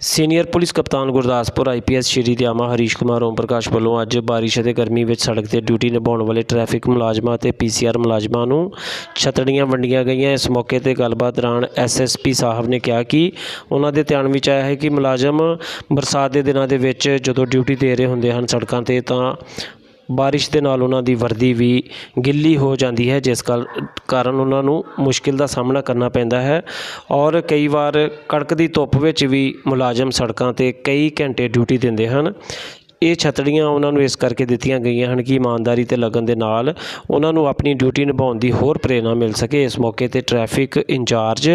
Senior police ਕਪਤਾਨ Gurdaspur IPS Shri Dayama Harish Kumar Om Prakash ਵੱਲੋਂ ਅੱਜ ਬਾਰਿਸ਼ ਅਤੇ ਗਰਮੀ ਵਿੱਚ ਸੜਕ ਤੇ ਡਿਊਟੀ ਨਿਭਾਉਣ ਵਾਲੇ ਟ੍ਰੈਫਿਕ ਮੁਲਾਜ਼ਮਾਂ ਅਤੇ ਪੀਸੀਆਰ ਮੁਲਾਜ਼ਮਾਂ ਨੂੰ ਛਤਰੀਆਂ ਵੰਡੀਆਂ ਗਈਆਂ। ਇਸ ਮੌਕੇ ਤੇ ਗੱਲਬਾਤ ਦੌਰਾਨ ਐਸਐਸਪੀ ਸਾਹਿਬ ਨੇ ਕਿਹਾ ਕਿ ਉਹਨਾਂ ਦੇ ਧਿਆਨ ਵਿੱਚ ਆਇਆ ਹੈ ਕਿ ਮੁਲਾਜ਼ਮ ਬਰਸਾਤ ਦੇ ਦਿਨਾਂ ਦੇ ਵਿੱਚ ਜਦੋਂ ਡਿਊਟੀ ਦੇ ਰਹੇ ਹੁੰਦੇ ਹਨ ਸੜਕਾਂ ਤੇ ਤਾਂ ਬਾਰਿਸ਼ ਦੇ ਨਾਲ ਉਹਨਾਂ ਦੀ ਵਰਦੀ ਵੀ ਗਿੱਲੀ ਹੋ ਜਾਂਦੀ ਹੈ, ਜਿਸ ਕਾਲ- ਕਾਰਨ ਉਹਨਾਂ ਨੂੰ ਮੁਸ਼ਕਿਲ ਦਾ ਸਾਹਮਣਾ ਕਰਨਾ ਪੈਂਦਾ ਹੈ। ਔਰ ਕਈ ਵਾਰ ਕੜਕਦੀ ਧੁੱਪ ਵਿੱਚ ਵੀ ਮੁਲਾਜ਼ਮ ਸੜਕਾਂ ਤੇ ਕਈ ਘੰਟੇ ਡਿਊਟੀ ਦਿੰਦੇ ਹਨ। ਇਹ ਛਤਰੀਆਂ ਉਹਨਾਂ ਨੂੰ ਇਸ ਕਰਕੇ ਦਿੱਤੀਆਂ ਗਈਆਂ ਹਨ ਕਿ ਇਮਾਨਦਾਰੀ ਤੇ ਲਗਨ ਦੇ ਨਾਲ ਉਹਨਾਂ ਨੂੰ ਆਪਣੀ ਡਿਊਟੀ ਨਿਭਾਉਣ ਦੀ ਹੋਰ ਪ੍ਰੇਰਣਾ ਮਿਲ ਸਕੇ। ਇਸ ਮੌਕੇ ਤੇ traffic incharge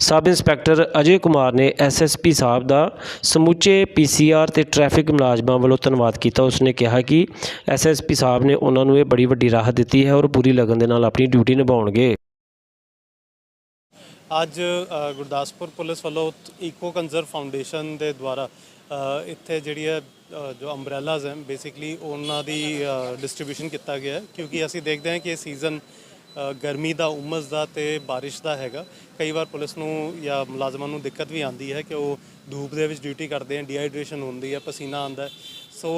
sub inspector Ajay Kumar ਨੇ ਐਸਐਸਪੀ ਸਾਹਿਬ ਦਾ ਸਮੁੱਚੇ ਪੀਸੀਆਰ ਤੇ ਟ੍ਰੈਫਿਕ ਮੁਲਾਜ਼ਮਾਂ ਵੱਲੋਂ ਧੰਨਵਾਦ ਕੀਤਾ। ਉਸਨੇ ਕਿਹਾ ਕਿ ਐਸਐਸਪੀ ਸਾਹਿਬ ਨੇ ਉਹਨਾਂ ਨੂੰ ਇਹ ਬੜੀ ਵੱਡੀ ਰਾਹਤ ਦਿੱਤੀ ਹੈ ਔਰ ਪੂਰੀ ਲਗਨ ਦੇ ਨਾਲ ਆਪਣੀ ਡਿਊਟੀ ਨਿਭਾਉਣਗੇ। ਅੱਜ ਗੁਰਦਾਸਪੁਰ ਪੁਲਿਸ ਵੱਲੋਂ ਈਕੋ ਕੰਜ਼ਰਵ ਫਾਊਂਡੇਸ਼ਨ ਦੇ ਦੁਆਰਾ ਇੱਥੇ ਜਿਹੜੀ ਹੈ ਜੋ ਅੰਬ੍ਰੇਲਾਜ਼ ਹਨ ਬੇਸਿਕਲੀ ਉਹਨਾਂ ਦੀ ਡਿਸਟ੍ਰੀਬਿਊਸ਼ਨ ਕੀਤਾ ਗਿਆ ਹੈ। ਕਿਉਂਕਿ ਅਸੀਂ ਦੇਖਦੇ ਹਾਂ ਕਿ ਇਹ ਸੀਜ਼ਨ ਗਰਮੀ ਦਾ, ਉਮਸ ਦਾ ਤੇ ਬਾਰਿਸ਼ ਦਾ ਹੈਗਾ। ਕਈ ਵਾਰ ਪੁਲਿਸ ਨੂੰ ਜਾਂ ਮੁਲਾਜ਼ਮਾਂ ਨੂੰ ਦਿੱਕਤ ਵੀ ਆਉਂਦੀ ਹੈ ਕਿ ਉਹ ਧੂਪ ਦੇ ਵਿੱਚ ਡਿਊਟੀ ਕਰਦੇ ਹਨ ਡੀਹਾਈਡਰੇਸ਼ਨ ਹੁੰਦੀ ਹੈ, ਪਸੀਨਾ ਆਉਂਦਾ ਸੋ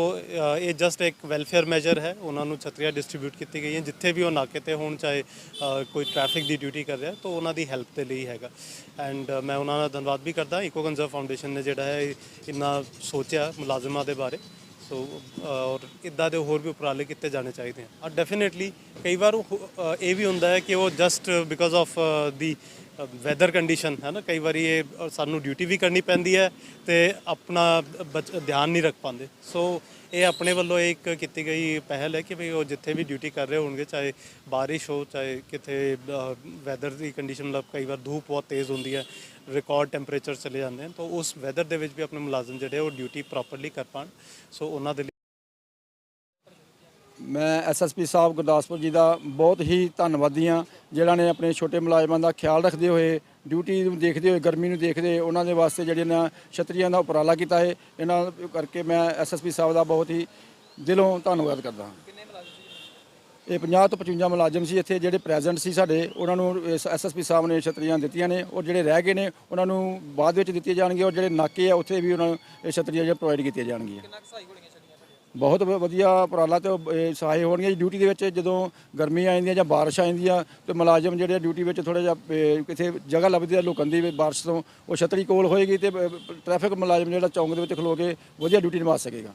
ਇਹ ਜਸਟ ਇੱਕ ਵੈਲਫੇਅਰ ਮੈਜਰ ਹੈ। ਉਹਨਾਂ ਨੂੰ ਛਤਰੀਆਂ ਡਿਸਟ੍ਰੀਬਿਊਟ ਕੀਤੀ ਗਈਆਂ। ਜਿੱਥੇ ਵੀ ਉਹ ਨਾਕੇ ਤੇ ਹੋਣ, ਚਾਹੇ ਕੋਈ ਟ੍ਰੈਫਿਕ ਦੀ ਡਿਊਟੀ ਕਰ ਰਿਹਾ, ਤਾਂ ਉਹਨਾਂ ਦੀ ਹੈਲਪ ਦੇ ਲਈ ਹੈਗਾ। ਐਂਡ ਮੈਂ ਉਹਨਾਂ ਦਾ ਧੰਨਵਾਦ ਵੀ ਕਰਦਾ। ਇਕੋ ਕੰਜ਼ਰਵ ਫਾਊਂਡੇਸ਼ਨ ਨੇ ਜਿਹੜਾ ਹੈ, ਇਹ ਇੰਨਾ ਸੋਚਿਆ ਮੁਲਾਜ਼ਮਾਂ ਦੇ ਬਾਰੇ। ਸੋ ਔਰ ਇਦਾਂ ਦੇ ਹੋਰ ਵੀ ਉਪਰਾਲੇ ਕੀਤੇ ਜਾਣੇ ਚਾਹੀਦੇ ਆ। ਔਰ ਡੈਫੀਨਿਟਲੀ ਕਈ ਵਾਰ ਇਹ ਵੀ ਹੁੰਦਾ ਹੈ ਕਿ ਉਹ just because of the weather condition ਹੈ ਨਾ, ਕਈ ਵਾਰੀ ਇਹ ਸਾਨੂੰ ਡਿਊਟੀ ਵੀ ਕਰਨੀ ਪੈਂਦੀ ਹੈ ਤੇ ਆਪਣਾ ਬਚ- ਧਿਆਨ ਨਹੀਂ ਰੱਖ ਪਾਉਂਦੇ। ਸੋ ਇਹ ਆਪਣੇ ਵੱਲੋਂ ਇੱਕ ਕੀਤੀ ਗਈ ਪਹਿਲ ਹੈ ਕਿ ਵੀ ਉਹ ਜਿੱਥੇ ਵੀ ਡਿਊਟੀ ਕਰ ਰਹੇ ਹੋਣਗੇ, ਚਾਹੇ ਬਾਰਿਸ਼ ਹੋ, ਚਾਹੇ ਕਿਤੇ ਵੈਦਰ ਦੀ ਕੰਡੀਸ਼ਨ ਮਤਲਬ ਕਈ ਵਾਰ ਧੂਪ ਬਹੁਤ ਤੇਜ਼ ਹੁੰਦੀ ਹੈ ਰਿਕਾਰਡ ਟੈਂਪਰੇਚਰ ਚਲੇ ਜਾਂਦੇ ਹਨ, ਤਾਂ ਉਸ ਵੈਦਰ ਦੇ ਵਿੱਚ ਵੀ ਆਪਣੇ ਮੁਲਾਜ਼ਮ ਜਿਹੜੇ ਉਹ ਡਿਊਟੀ ਪ੍ਰੋਪਰਲੀ ਕਰ ਪਾਣ ਸੋ ਉਹਨਾਂ ਦੇ ਲਈ ਮੈਂ ਐਸਐਸਪੀ ਸਾਹਿਬ ਗੁਰਦਾਸਪੁਰ ਜੀ ਦਾ ਬਹੁਤ ਹੀ ਧੰਨਵਾਦੀ ਹਾਂ ਜਿਹੜਾ ਨੇ ਆਪਣੇ ਛੋਟੇ ਮੁਲਾਜ਼ਮਾਂ ਦਾ ਖਿਆਲ ਰੱਖਦੇ ਹੋਏ ਡਿਊਟੀ ਨੂੰ ਦੇਖਦੇ ਹੋਏ ਗਰਮੀ ਨੂੰ ਦੇਖਦੇ ਉਹਨਾਂ ਦੇ ਵਾਸਤੇ ਜਿਹੜੇ ਨਾ ਛਤਰੀਆਂ ਦਾ ਉਪਰਾਲਾ ਕੀਤਾ ਹੈ। ਇਹਨਾਂ ਕਰਕੇ ਮੈਂ ਐਸਐਸਪੀ ਸਾਹਿਬ ਦਾ ਬਹੁਤ ਹੀ ਦਿਲੋਂ ਧੰਨਵਾਦ ਕਰਦਾ ਹਾਂ। ਇਹ 50 ਤੋਂ 55 ਮੁਲਾਜ਼ਮ ਸੀ ਇੱਥੇ ਜਿਹੜੇ ਪ੍ਰੈਜ਼ੈਂਟ ਸੀ ਸਾਡੇ ਉਹਨਾਂ ਨੂੰ ਐਸਐਸਪੀ ਸਾਹਿਬ ਨੇ ਛਤਰੀਆਂ ਦਿੱਤੀਆਂ ਨੇ ਔਰ ਜਿਹੜੇ ਰਹਿ ਗਏ ਨੇ ਉਹਨਾਂ ਨੂੰ ਬਾਅਦ ਵਿੱਚ ਦਿੱਤੀਆਂ ਜਾਣਗੀਆਂ ਔਰ ਜਿਹੜੇ ਨਾਕੇ ਆ ਉੱਥੇ ਵੀ ਉਹਨਾਂ ਨੂੰ ਇਹ ਛਤਰੀਆਂ ਜਿਹੜੀਆਂ ਪ੍ਰੋਵਾਈਡ ਕੀਤੀਆਂ ਜਾਣਗੀਆਂ। ਬਹੁਤ ਵ- ਵਧੀਆ ਉਪਰਾਲਾ ਤੇ ਉਹ, ਇਹ ਸਹਾਈ ਹੋਣਗੀਆਂ ਜੀ। ਡਿਊਟੀ ਦੇ ਵਿੱਚ ਜਦੋਂ ਗਰਮੀ ਆ ਜਾਂਦੀ ਹੈ ਜਾਂ ਬਾਰਿਸ਼ ਆ ਜਾਂਦੀ ਆ ਤੇ ਮੁਲਾਜ਼ਮ ਜਿਹੜੇ ਆ ਡਿਊਟੀ ਵਿੱਚ ਥੋੜਾ ਜਿਹਾ ਇਹ, ਕਿਤੇ ਜਗ੍ਹਾ ਲੱਭਦੀ ਆ ਲੁਕਣ ਦੀ ਵੀ ਬਾਰਿਸ਼ ਤੋਂ ਉਹ ਛਤਰੀ ਕੋਲ ਹੋਏਗੀ ਤੇ ਟ੍ਰੈਫਿਕ ਮੁਲਾਜ਼ਮ ਜਿਹੜਾ ਚੌਂਕ ਦੇ ਵਿੱਚ ਖਲੋ ਕੇ ਵਧੀਆ ਡਿਊਟੀ ਨਿਭਾ ਸਕੇਗਾ।